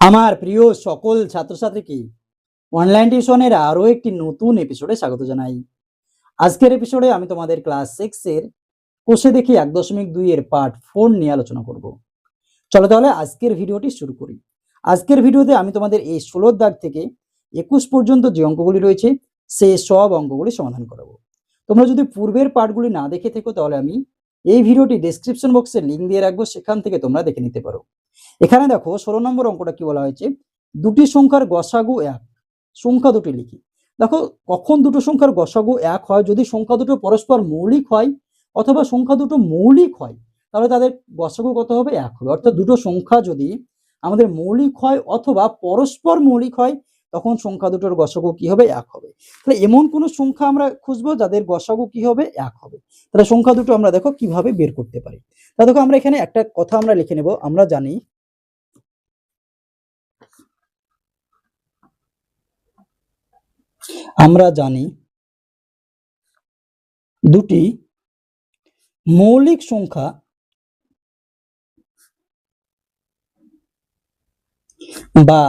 আমার প্রিয় সকল ছাত্রছাত্রীকে অনলাইন টিউশনের আরও একটি নতুন এপিসোডে স্বাগত জানাই। আজকের এপিসোডে আমি তোমাদের ক্লাস সিক্স এর কোষে দেখি এক দশমিক দুই এর পার্ট ফোর নিয়ে আলোচনা করব। চলো তাহলে আজকের ভিডিওটি শুরু করি। আজকের ভিডিওতে আমি তোমাদের এই ষোলোর দাগ থেকে একুশ পর্যন্ত যে অঙ্কগুলি রয়েছে, সে সব অঙ্কগুলি সমাধান করাবো। তোমরা যদি পূর্বের পার্টগুলি না দেখে থেকো, তাহলে আমি এই ভিডিওটি ডেসক্রিপশন বক্সে লিঙ্ক দিয়ে রাখব, সেখান থেকে তোমরা দেখে নিতে পারো। এখানে দেখো ষোলো নম্বর অঙ্কটা কি বলা হয়েছে? দুটি সংখ্যার গসাগু এক। সংখ্যা দুটি লিখি। দেখো, কখন দুটো সংখ্যার গসাগু এক হয়? যদি সংখ্যা দুটো পরস্পর মৌলিক হয় অথবা সংখ্যা দুটো মৌলিক হয়, তাহলে তাদের গসাগু কত হবে? এক হবে। অর্থাৎ দুটো সংখ্যা যদি আমাদের মৌলিক হয় অথবা পরস্পর মৌলিক হয় তখন সংখ্যা দুটোর গসাগু কি হবে? এক হবে। তাহলে এমন কোন সংখ্যা আমরা খুঁজবো যাদের গসাগু কি হবে? এক হবে। তাহলে সংখ্যা দুটো আমরা দেখো কীভাবে বের করতে পারি। তা দেখো আমরা এখানে একটা কথা আমরা লিখে নেব। আমরা জানি আমরা জানি দুটি মৌলিক সংখ্যা বা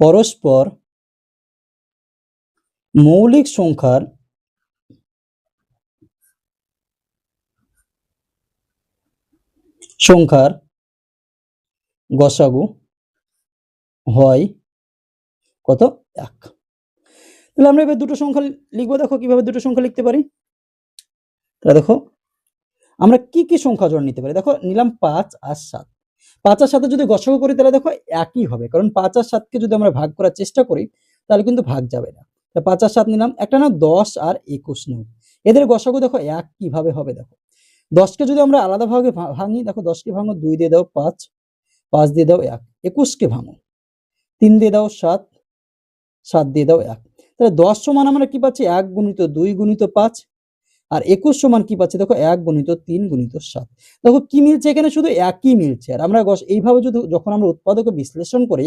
পরস্পর মৌলিক সংখ্যার সংখ্যার গসাগু হয় কত? এক। তাহলে আমরা এবার দুটো সংখ্যা লিখব, দেখো কীভাবে দুটো সংখ্যা লিখতে পারি। তাহলে দেখো, আমরা কি কি সংখ্যা জোড় নিতে পারি? দেখো, নিলাম পাঁচ আর সাত। পাঁচ আর সাথে যদি গসাগু করি, তাহলে দেখো একই হবে। কারণ পাঁচ আর সাতকে যদি আমরা ভাগ করার চেষ্টা করি, তাহলে কিন্তু ভাগ যাবে না। পাঁচ আর সাত নিলাম, একটা না দশ আর একুশ নেব এদের গসাগু দেখো এক কীভাবে হবে দেখো। দশকে যদি আমরা আলাদাভাবে ভা- ভাঙি, দেখো দশকে ভাঙো দুই দিয়ে দাও পাঁচ পাঁচ দিয়ে দাও এক, একুশকে ভাঙো। তিন দিয়ে দাও সাত সাত দিয়ে দাও এক। তাহলে দশ সমান আমরা কি পাচ্ছি? এক গুণিত দুই গুণিত পাঁচ আর একুশ সমান কি পাচ্ছি? দেখো, এক গুণিত তিন গুণিত সাত। দেখো, কি মিলছে এখানে? শুধু একই মিলছে। আর আমরা এইভাবে যদি যখন আমরা উৎপাদকে বিশ্লেষণ করি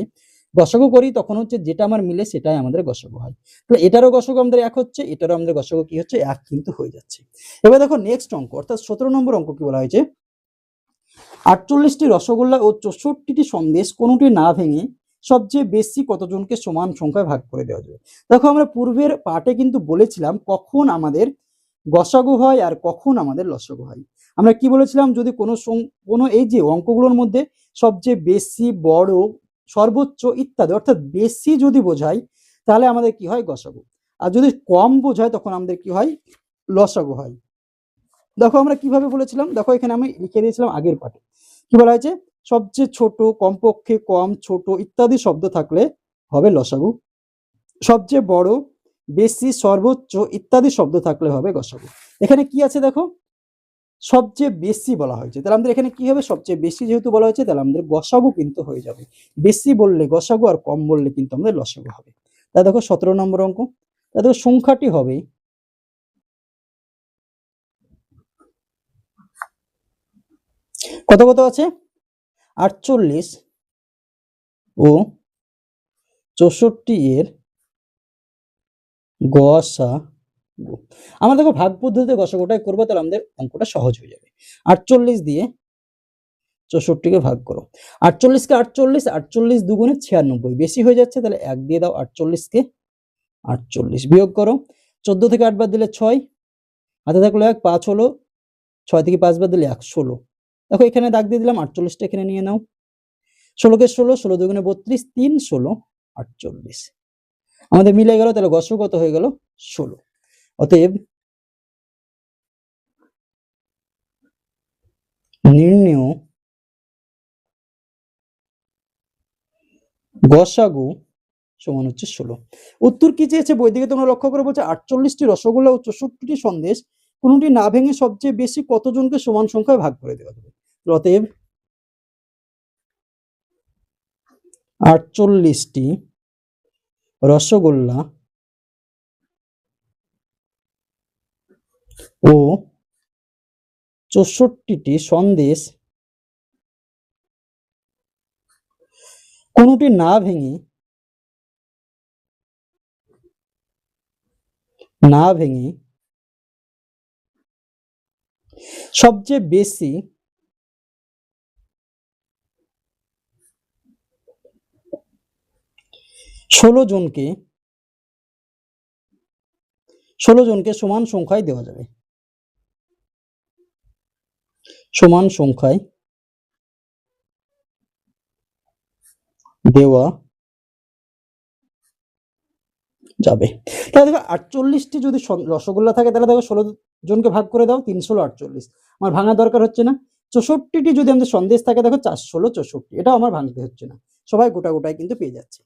গসগু করি, তখন হচ্ছে যেটা আমার মিলে সেটাই আমাদের গসগু হয়। তাহলে এটারও গসগু আমাদের এক হচ্ছে, এটারও আমাদের গসগু কি হচ্ছে? এক কিন্তু হয়ে যাচ্ছে। এবার দেখো নেক্সট অঙ্ক, অর্থাৎ সতেরো নম্বর অঙ্ক কি বলা হয়েছে? আটচল্লিশটি রসগোল্লা ও চৌষট্টিটি সন্দেশ কোনোটি না ভেঙে সবচেয়ে বেশি কতজনকে সমান সংখ্যায় ভাগ করে দেওয়া যাবে? দেখো, আমরা পূর্বের পার্টে কিন্তু বলেছিলাম কখন আমাদের গসাগু হয় আর কখন আমাদের লসাগু হয়। আমরা কি বলেছিলাম? যদি কোনো কোনো এই যে অঙ্কগুলোর মধ্যে সবচেয়ে বেশি, বড়, সর্বোচ্চ ইত্যাদি, অর্থাৎ বেশি যদি বোঝায় তাহলে আমাদের কি হয়? গসাগু। আর যদি কম বোঝায় তখন আমাদের কি হয়? লসাগু হয়। দেখো আমরা কীভাবে বলেছিলাম? দেখো এখানে আমি লিখে দিয়েছিলাম আগের পার্টে কি বলা হয়েছে? সবচেয়ে ছোট, কমপক্ষে কম, ছোট ইত্যাদি শব্দ থাকলে হবে লসাগু। সবচেয়ে বড় বেশি, সর্বোচ্চ ইত্যাদি শব্দ থাকলে হবে গসাগু। এখানে কি আছে দেখো? সবচেয়ে বেশি বলা হয়েছে। তাহলে আমাদের এখানে কি হবে? সবচেয়ে বেশি যেহেতু বলা হয়েছে, তাহলে আমাদের গসাগু কিন্তু হয়ে যাবে। বেশি বললে গসাগু আর কম বললে কিন্তু আমাদের লসাগু হবে। তা দেখো সতেরো নম্বর অঙ্ক। তা দেখো সংখ্যাটি হবে কত কত আছে? আটচল্লিশ ও চৌষট্টি এর গসা। আমরা দেখো ভাগ পদ্ধতিতে গসাগুটাই করব, তাহলে আমাদের অঙ্কটা সহজ হয়ে যাবে। আটচল্লিশ দিয়ে চৌষট্টিকে ভাগ করো। আটচল্লিশকে আটচল্লিশ আটচল্লিশ দুগুণে ছিয়ানব্বই। বেশি হয়ে যাচ্ছে, তাহলে এক দিয়ে দাও আটচল্লিশকে আটচল্লিশ। বিয়োগ করো, চোদ্দ থেকে আট বাদ দিলে ছয়, হাতে থাকল এক, পাঁচ হলো ছয় থেকে পাঁচ বাদ দিলে এক, ষোলো। দেখো এখানে দাগ দিয়ে দিলাম, আটচল্লিশটা এখানে নিয়ে নাও। ষোলোকে ষোলো ষোলো দুগুণে বত্রিশ, তিন, ষোলো, আটচল্লিশ। আমাদের মিলে গেল, তাহলে গসু কত হয়ে গেল? ষোলো। অতএব নির্ণেয় গসাগু সমান হচ্ছে ষোলো। উত্তর কি চেয়েছে? বই দিকে তোমরা লক্ষ্য করে বলছে, আটচল্লিশটি রসগোল্লা ও চৌষট্টিটি সন্দেশ, কোনটি না ভেঙে সবচেয়ে বেশি কতজনকে সমান সংখ্যায় ভাগ করে দেওয়া যাবে? অতএব আটচল্লিশটি রসগোল্লা ও চৌষট্টিটি সন্দেশ। কোনটি না ভেঙে না ভেঙে সবচেয়ে বেশি ষোলো জনকে ষোলো জনকে সমান সংখ্যায় দেওয়া যাবে। সমান সংখ্যায় দেওয়া যাবে। তাহলে দেখো আটচল্লিশটি যদি রসগোল্লা থাকে, তাহলে দেখো ষোলো জনকে ভাগ করে দাও তিন ষোলো আটচল্লিশ। আমার ভাঙা দরকার হচ্ছে না। চৌষট্টিটি যদি আমাদের সন্দেশ থাকে, দেখো চার ষোলো চৌষট্টি। এটাও আমার ভাঙতে হচ্ছে না। সবাই গোটা গোটায় কিন্তু পেয়ে যাচ্ছে।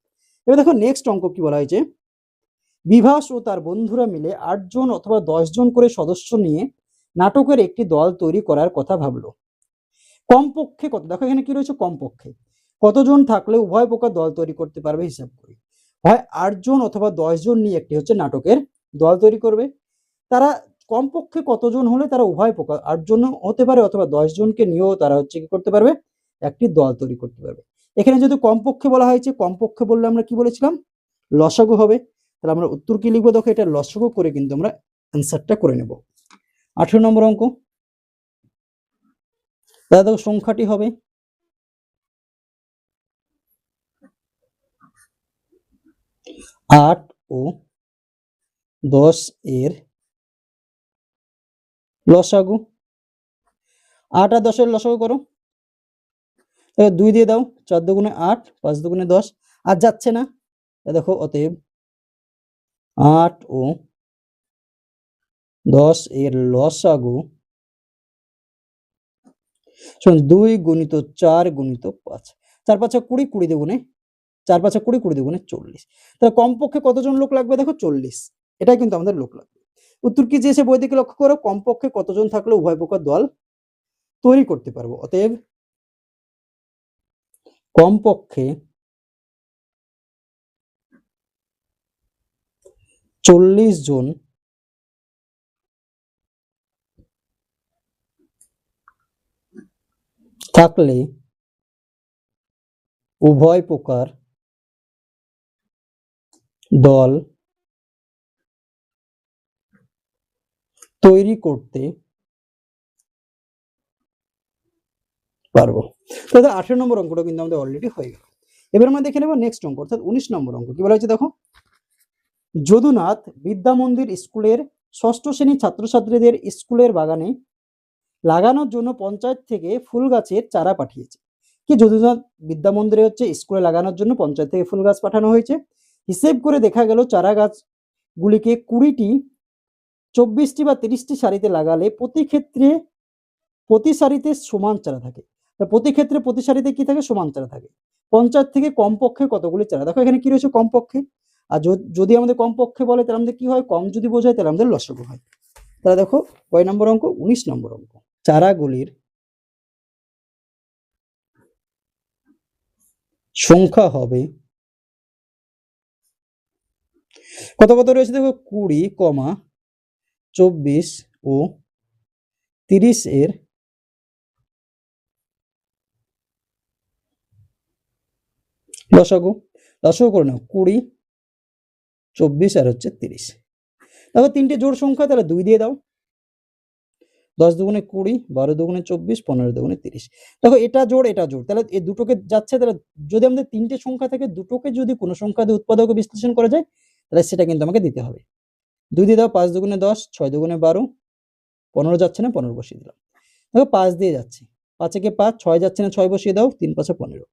এবার দেখো নেক্সট অঙ্ক কি বলা হয়েছে? বিভাস ও তার বন্ধুরা মিলে আটজন অথবা জন করে সদস্য নিয়ে নাটকের একটি দল তৈরি করার কথা ভাবলো। কমপক্ষে কত? দেখো এখানে কি রয়েছে? কমপক্ষে। কতজন থাকলে উভয় প্রকার দল তৈরি করতে পারবে হিসাব করি। হয় আটজন অথবা জন নিয়ে একটি হচ্ছে নাটকের দল তৈরি করবে। তারা কমপক্ষে কতজন হলে তারা উভয় প্রকার আটজন হতে পারে অথবা জনকে নিয়েও তারা হচ্ছে কি করতে পারবে? একটি দল তৈরি করতে পারবে। এখানে যদি কমপক্ষে বলা হয়েছে, কমপক্ষে বললে আমরা কি বলেছিলাম? লসাগু হবে। তাহলে আমরা উত্তর কি লিখব? দেখো, এটা লসাগু করে কিন্তু আমরা অ্যান্সারটা করে নেব। আঠেরো নম্বর অঙ্ক। দাদা, দেখো, সংখ্যাটি হবে। আট ও দশ এর লসাগু। আট আর দশের লসাগু করো। দুই দিয়ে দাও, চার দুগুণে আট, পাঁচ দুগুণে দশ, আর যাচ্ছে না। দেখো, অতএব আট ও দশ এর লসাগু শোন দুই গুণিত চার গুণিত পাঁচ। চার পাঁচে কুড়ি কুড়ি দুগুণে, চার পাঁচে কুড়ি কুড়ি দুগুণে চল্লিশ। তাহলে কমপক্ষে কতজন লোক লাগবে দেখো? চল্লিশ। এটাই কিন্তু আমাদের লোক লাগবে। উত্তর কি চেয়েছে বই থেকে লক্ষ্য করো? কমপক্ষে কতজন থাকলে উভয় প্রকার দল তৈরি করতে পারব? অতএব কমপক্ষে চল্লিশ জন থাকলে উভয় প্রকার দল তৈরি করতে পারব। তাহলে আঠেরো নম্বর অঙ্কটা কিন্তু আমাদের অলরেডি হয়ে গেল। এবার আমরা দেখে নেব নেক্সট অঙ্ক, অর্থাৎ উনিশ নম্বর অঙ্ক। কি বলা হয়েছে দেখো? যদুনাথ বিদ্যা মন্দির স্কুলের ষষ্ঠ শ্রেণির ছাত্রছাত্রীদের স্কুলের বাগানে লাগানোর জন্য পঞ্চায়েত থেকে ফুল গাছের চারা পাঠিয়েছে। কি যদুনাথ বিদ্যা মন্দিরে হচ্ছে স্কুলে লাগানোর জন্য পঞ্চায়েত থেকে ফুল গাছ পাঠানো হয়েছে। হিসেব করে দেখা গেল চারা গাছগুলিকে কুড়িটি, চব্বিশটি বা তিরিশটি সারিতে লাগালে প্রতি ক্ষেত্রে, প্রতি সারিতে সমান চারা থাকে। প্রতি ক্ষেত্রে প্রতি সারিতে কি থাকে? সমান চারা থাকে। পঞ্চায়েত থেকে কমপক্ষে কতগুলি চারা? দেখো এখানে কি রয়েছে কমপক্ষে? আর যদি আমাদের কমপক্ষে বলে, তাহলে আমাদের কি হয়? কম যদি বোঝায়, তাহলে আমাদের লসগু হয়। তাহলে দেখো, কয় নম্বর অঙ্ক? উনিশ নম্বর অঙ্ক। চারাগুলির সংখ্যা হবে কত কত রয়েছে? দেখো, কুড়ি, কমা, চব্বিশ ও তিরিশ এর লসাগু লসাগু করে নাও, কুড়ি, চব্বিশ আর হচ্ছে তিরিশ। দেখো তিনটে জোড় সংখ্যা, তাহলে দুই দিয়ে দাও। দশ দুগুণে কুড়ি, বারো দুগুণে চব্বিশ, পনেরো দুগুণে তিরিশ। দেখো, এটা জোড় এটা জোড়। তাহলে এই দুটোকে যাচ্ছে, তাহলে যদি আমাদের তিনটে সংখ্যা থাকে, দুটোকে যদি কোনো সংখ্যা দিয়ে উৎপাদক বিশ্লেষণ করা যায়, তাহলে সেটা কিন্তু আমাকে দিতে হবে। দুই দিয়ে দাও, পাঁচ দুগুণে দশ, ছয় দুগুণে বারো, পনেরো যাচ্ছে না, পনেরো বসিয়ে দিলাম। দেখো, পাঁচ দিয়ে যাচ্ছে। পাঁচে কে পাঁচ, ছয় যাচ্ছে না, ছয় বসিয়ে দাও, তিন পাঁচে পনেরো।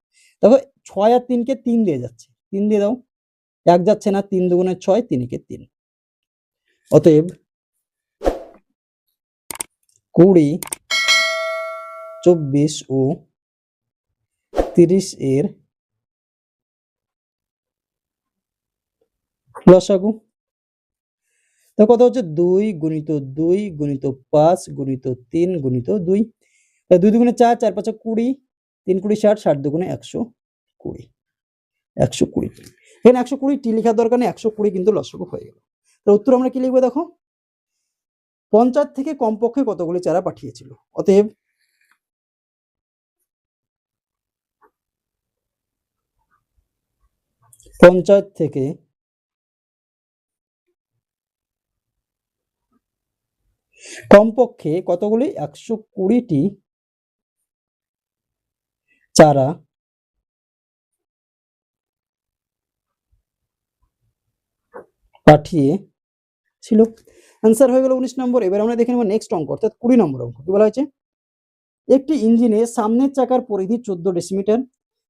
দেখো ছয় আর তিনকে তিন দিয়ে যাচ্ছে। তিন দিয়ে দাও। এক যাচ্ছে না, তিন দুগুণে ছয়, তিনকে তিন। অতএব কুড়ি, চব্বিশ ও তিরিশ এর লসাগু। তো কত হচ্ছে? দুই গুণিত দুই গুণিত পাঁচ গুণিত তিন গুণিত দুই। দুই দুগুণে চার চার পাঁচে কুড়ি। তিন কুড়ি ষাট ষাট দুগুণে একশো কুড়ি। একশো কুড়ি। এখানে একশো কুড়ি টি লেখার দরকার নেই, একশো কুড়ি কিন্তু লসগু হয়ে গেল। তো উত্তর আমরা কি লিখব দেখো? পঞ্চায়েত থেকে কমপক্ষে কতগুলি চারা পাঠিয়েছিল? অতএব পঞ্চায়েত থেকে কমপক্ষে কতগুলি? একশো কুড়িটি চারা। পাঠিয়ে ছিল। অ্যান্সার হয়ে গেল উনিশ নম্বর। এবার আমরা দেখে নেব নেক্সট অঙ্ক, অর্থাৎ কুড়ি নম্বর অঙ্ক। কি বলা হয়েছে? একটি ইঞ্জিনে সামনের চাকার পরিধি চোদ্দ ডেসিমিটার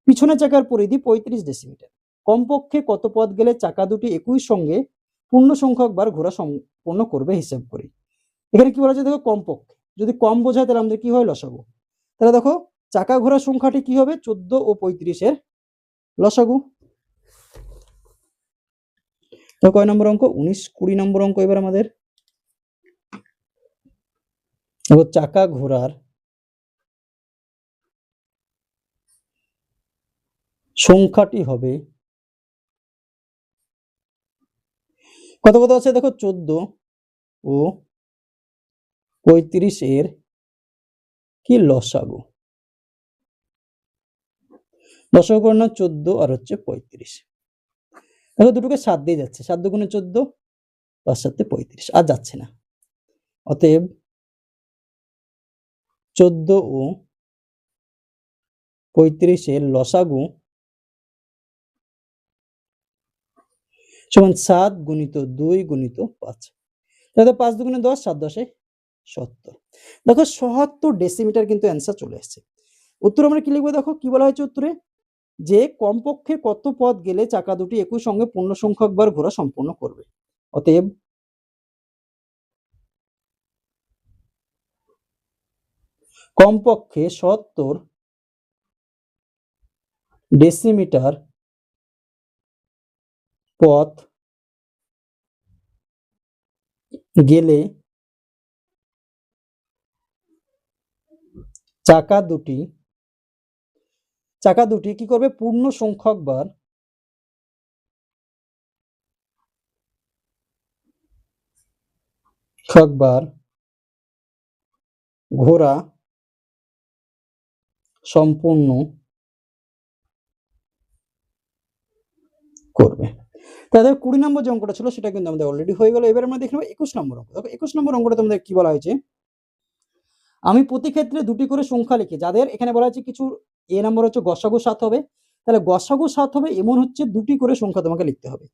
পিছনের চাকার পরিধি পঁয়ত্রিশ ডেসিমিটার কমপক্ষে কত পথ গেলে চাকা দুটি একই সঙ্গে পূর্ণ সংখ্যক বার ঘোরা সম্পন্ন করবে হিসাব করি। এখানে কি বলা হচ্ছে দেখো, কমপক্ষে। যদি কম বোঝায় তাহলে আমাদের কি হয়? লসাগু। তাহলে দেখো চাকা ঘোরার সংখ্যাটি কি হবে? চোদ্দ ও পঁয়ত্রিশের। লসাগু। তো কয় নম্বর অঙ্ক? উনিশ, কুড়ি নম্বর অঙ্ক এবার আমাদের। চাকা ঘোরার সংখ্যাটি হবে কত কত আছে? দেখো, চোদ্দ ও পঁয়ত্রিশ এর কি লসাগু? না চোদ্দ আর হচ্ছে পঁয়ত্রিশ। দেখো দুটোকে সাত দিয়ে যাচ্ছে, সাত দুগুণে চোদ্দ, পাঁচ সাতে পঁয়ত্রিশ, আর যাচ্ছে না। অতএব চোদ্দ ও পঁয়ত্রিশের লসাগু সমান সাত গুণিত দুই গুণিত পাঁচ। তাহলে পাঁচ দুগুণে দশ, সাত দশে সত্তর। দেখো সত্তর ডেসিমিটার কিন্তু অ্যান্সার চলে এসেছে। উত্তর আমরা কি লিখব দেখো? কি বলা হয়েছে উত্তরে? যে কমপক্ষে কত পথ গেলে চাকা দুটি একই সঙ্গে পূর্ণ সংখ্যকবার ঘোরা সম্পূর্ণ করবে। অতএব কমপক্ষে সত্তর ডেসিমিটার পথ গেলে চাকা দুটি চাকা দুটি, কি করবে? পূর্ণ সংখ্যক বার বার ঘোরা সম্পূর্ণ করবে। তাদের কুড়ি নম্বর যে অঙ্কটা ছিল, সেটা কিন্তু আমাদের অলরেডি হয়ে গেল। এবার আমরা দেখে নেব একুশ নম্বর অঙ্ক। দেখো, একুশ নম্বর অঙ্কটা তোমাদের কি বলা হয়েছে? আমি প্রতি ক্ষেত্রে দুটি করে সংখ্যা লিখি। যাদের এখানে বলা হয়েছে কিছু এ নম্বর হচ্ছে গসাগু সাত হবে। তাহলে গসাগু সাত হবে, এমন হচ্ছে দুটি করে সংখ্যা তোমাকে লিখতে হবে।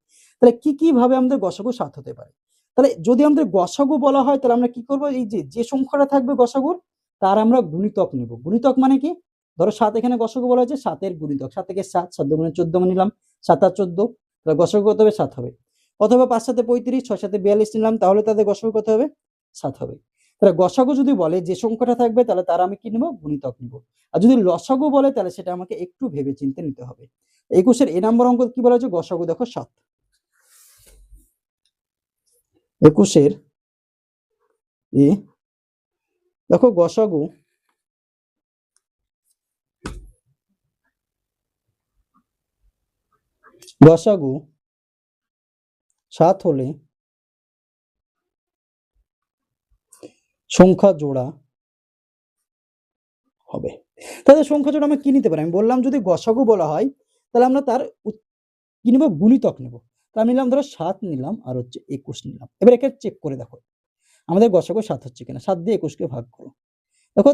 তাহলে কি কি ভাবে আমাদের গসাগু সাত হতে পারে? তাহলে যদি আমাদের গসাগু বলা হয়, তাহলে আমরা কি করব? এই যে যে সংখ্যাটা থাকবে গসাগুর, তার আমরা গুণিতক নিব। গুণিতক মানে কি? ধরো সাত এখানে গসাগু বলা হয়েছে, সাতের গুণিতক। সাত থেকে সাত সাত দুগুণে চোদ্দ মানে নিলাম, সাত আর চোদ্দ, তাহলে গসাগু কত হবে? সাত হবে। অথবা পাঁচ সাথে পঁয়ত্রিশ, ছয় সাথে বিয়াল্লিশ নিলাম, তাহলে তাদের গসাগু কত হবে? সাত হবে। তাহলে গসাগু যদি বলে যে সংখ্যাটা থাকবে, তাহলে তার আমি কি নেব? গুণিতক নিব। আর যদি লসাগু বলে, তাহলে সেটা আমাকে একটু ভেবে চিন্তে নিতে হবে। একুশের এ নম্বর অঙ্ক কি বলা হচ্ছে গসাগু দেখো সাত। একুশের এ, দেখো গসাগু গসাগু সাত হলে সংখ্যা জোড়া হবে। তাহলে সংখ্যা জোড়া আমরা কি নিতে পারি? আমি বললাম যদি গসাগু বলা হয়, তাহলে আমরা তার কি নেব? গুণিতক নেব। তা আমি নিলাম ধরো সাত নিলাম আর হচ্ছে একুশ নিলাম। এবার একে চেক করে দেখো। আমাদের গসাগু সাত হচ্ছে কিনা? সাত দিয়ে একুশকে ভাগ করো। দেখো,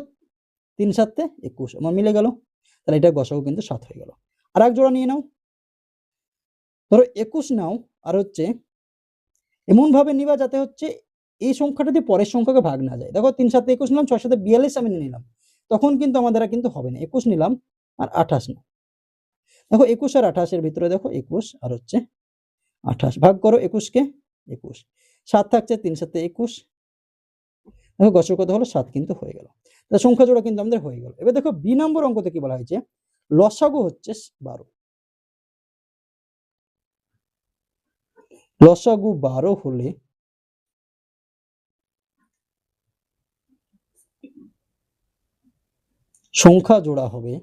তিন সাতে একুশ, আমার মিলে গেল। তাহলে এটা গসাগু কিন্তু সাত হয়ে গেল। আর এক জোড়া নিয়ে নাও। ধরো একুশ নাও আর হচ্ছে এমন ভাবে নিবা যাতে হচ্ছে এই সংখ্যাটা দিয়ে পরের সংখ্যাকে ভাগ না যায়। দেখো তিন সাথে একুশ নিলাম, ছয় সাথে বিয়াল্লিশ আমি নিলাম। তখন কিন্তু আমাদের কিন্তু হবে না। একুশ নিলাম আর আঠাশ না। দেখো একুশ আর আঠাশের ভিতরে দেখো একুশ আর হচ্ছে আঠাশ। ভাগ করো একুশকে, একুশ। সাত থাকছে তিন সাথে একুশ। দেখো গসর কত হলো সাত কিন্তু হয়ে গেল। তা সংখ্যা জোড়া কিন্তু আমাদের হয়ে গেল। এবার দেখো বি নম্বর অঙ্কতে কি বলা হয়েছে? লসাগু হচ্ছে বারো। লসাগু বারো হলে সংখ্যা জোড়া হবে।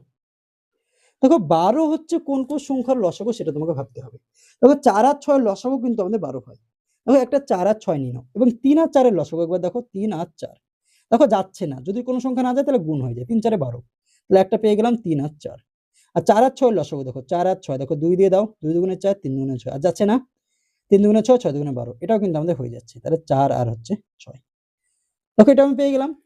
দেখো, বারো হচ্ছে কোন কোন সংখ্যার লসাগু সেটা তোমাকে ভাবতে হবে। দেখো, চার আর ছয় লসাগু কিন্তু আমাদের বারো হয়। দেখো, একটা চার আর ছয় নিয়ে নাও এবং তিন আর চারের লসাগু, একবার দেখো, তিন আর চার। দেখো, যাচ্ছে না। যদি কোনো সংখ্যা না যায়, তাহলে গুণ হয়ে যায়। তিন চারে বারো। তাহলে একটা পেয়ে গেলাম তিন আর চার। আর চার আর ছয় লসাগু দেখো, চার আর ছয়। দেখো, দুই দিয়ে দাও, দুই দুগুণে চার, তিন দুগুণে ছয়। আর যাচ্ছে না, তিন দুগুণে ছয় ছয় দুগুণে বারো। এটাও কিন্তু আমাদের হয়ে যাচ্ছে। তাহলে চার আর হচ্ছে ছয়। দেখো, এটা আমি পেয়ে গেলাম।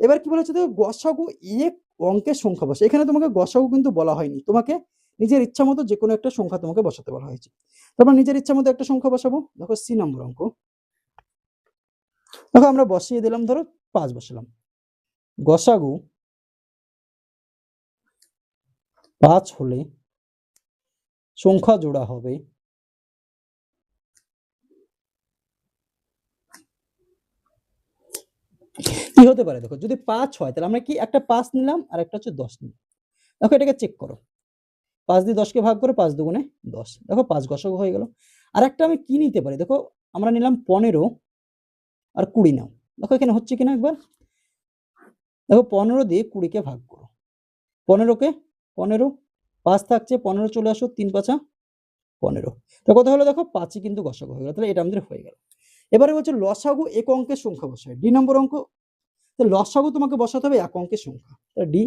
এবার কি বলা হচ্ছে দেখো, গসাগু এক অঙ্কের সংখ্যা বসে এখানে তোমাকে গসাগু কিন্তু বলা হয়নি। তোমাকে নিজের ইচ্ছা মতো যে কোনো একটা সংখ্যা তোমাকে বসাতে বলা হয়েছে। তারপর নিজের ইচ্ছা মতো একটা সংখ্যা বসাবো। দেখো সি নম্বর অঙ্ক। দেখো আমরা বসিয়ে দিলাম, ধরো পাঁচ বসালাম। গসাগু পাঁচ হলে সংখ্যা জোড়া হবে কি হতে পারে? দেখো, যদি পাঁচ হয়, তাহলে আমরা কি একটা পাঁচ নিলাম আর একটা হচ্ছে দশ নিলাম। দেখো, এটাকে চেক করো। পাঁচ দিয়ে দশকে ভাগ করে পাঁচ দুগুণে দশ। দেখো, পাঁচ গসাগু হয়ে গেল। আর একটা আমি কি নিতে পারি? দেখো, আমরা নিলাম পনেরো আর কুড়ি নাও। দেখো, এখানে হচ্ছে কিনা একবার? দেখো, পনেরো দিয়ে কুড়িকে ভাগ করো। পনেরোকে পনেরো, পাঁচ থাকছে পনেরো, চলে আসো তিন পাঁচা পনেরো। তো কত হলো? দেখো, পাঁচই কিন্তু গসাগু হয়ে গেল। তাহলে এটা আমাদের হয়ে গেল। এবারে বলছে লসাগু এক অঙ্কের সংখ্যা বসায় ডি নম্বর অঙ্ক তো লসাগু তোমাকে বসাতে হবে এক অঙ্কের সংখ্যা। ডি।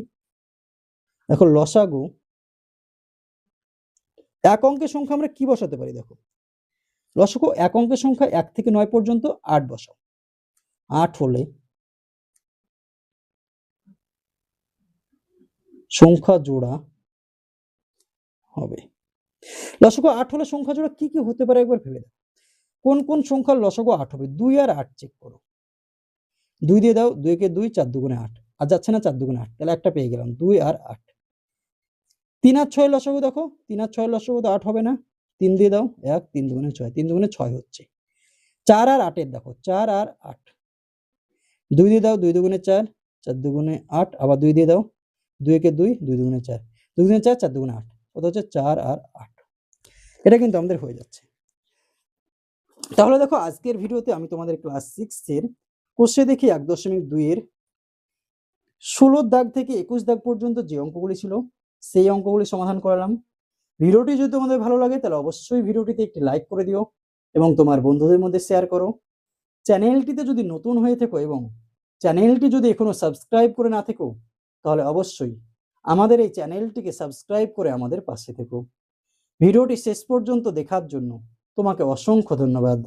দেখো লসাগু এক অঙ্কের সংখ্যা আমরা কি বসাতে পারি দেখো? লসাগু এক অঙ্কের সংখ্যা এক থেকে নয় পর্যন্ত আট বসাও। আট হলে সংখ্যা জোড়া হবে। লসাগু আট হলে সংখ্যা জোড়া কি কি হতে পারে একবার ভেবে দেখো। কোন কোন সংখ্যার লসাগু আট হবে? দুই আর আট চেক করো। দুই দিয়ে দাও দুইকে দুই, চার দুগুণে আট। আর যাচ্ছে না, চার দুগুণে আট। তাহলে একটা পেয়ে গেলাম, দুই আর আট। তিন আর ছয় লসাগু দেখো, তিন আর ছয় লসাগু তো আট হবে না। তিন দিয়ে দাও, এক, তিন দুগুণে ছয়, তিন দুগুণে ছয় হচ্ছে। চার আর আটের দেখো, চার আর আট। দুই দিয়ে দাও, দুই দুগুণে চার চার দুগুণে আট, আবার দুই দিয়ে দাও, দুই একে দুই দুই দুগুণে চার। দুগুণে চার চার দুগুণে আট। কত হচ্ছে? চার আর আট। এটা কিন্তু আমাদের হয়ে যাচ্ছে। তাহলে দেখো, আজকের ভিডিওতে আমি তোমাদের ক্লাস সিক্সের কোষে দেখি এক দশমিক দুইয়ের ষোলোর দাগ থেকে একুশ দাগ পর্যন্ত যে অঙ্কগুলি ছিল, সেই অঙ্কগুলি সমাধান করালাম। ভিডিওটি যদি তোমাদের ভালো লাগে, তাহলে অবশ্যই ভিডিওটিতে একটি লাইক করে দিও এবং তোমার বন্ধুদের মধ্যে শেয়ার করো। চ্যানেলটিতে যদি নতুন হয়ে থেকো এবং চ্যানেলটি যদি এখনও সাবস্ক্রাইব করে না থেকো, তাহলে অবশ্যই আমাদের এই চ্যানেলটিকে সাবস্ক্রাইব করে আমাদের পাশে থেকো। ভিডিওটি শেষ পর্যন্ত দেখার জন্য তোমাকে অসংখ্য ধন্যবাদ।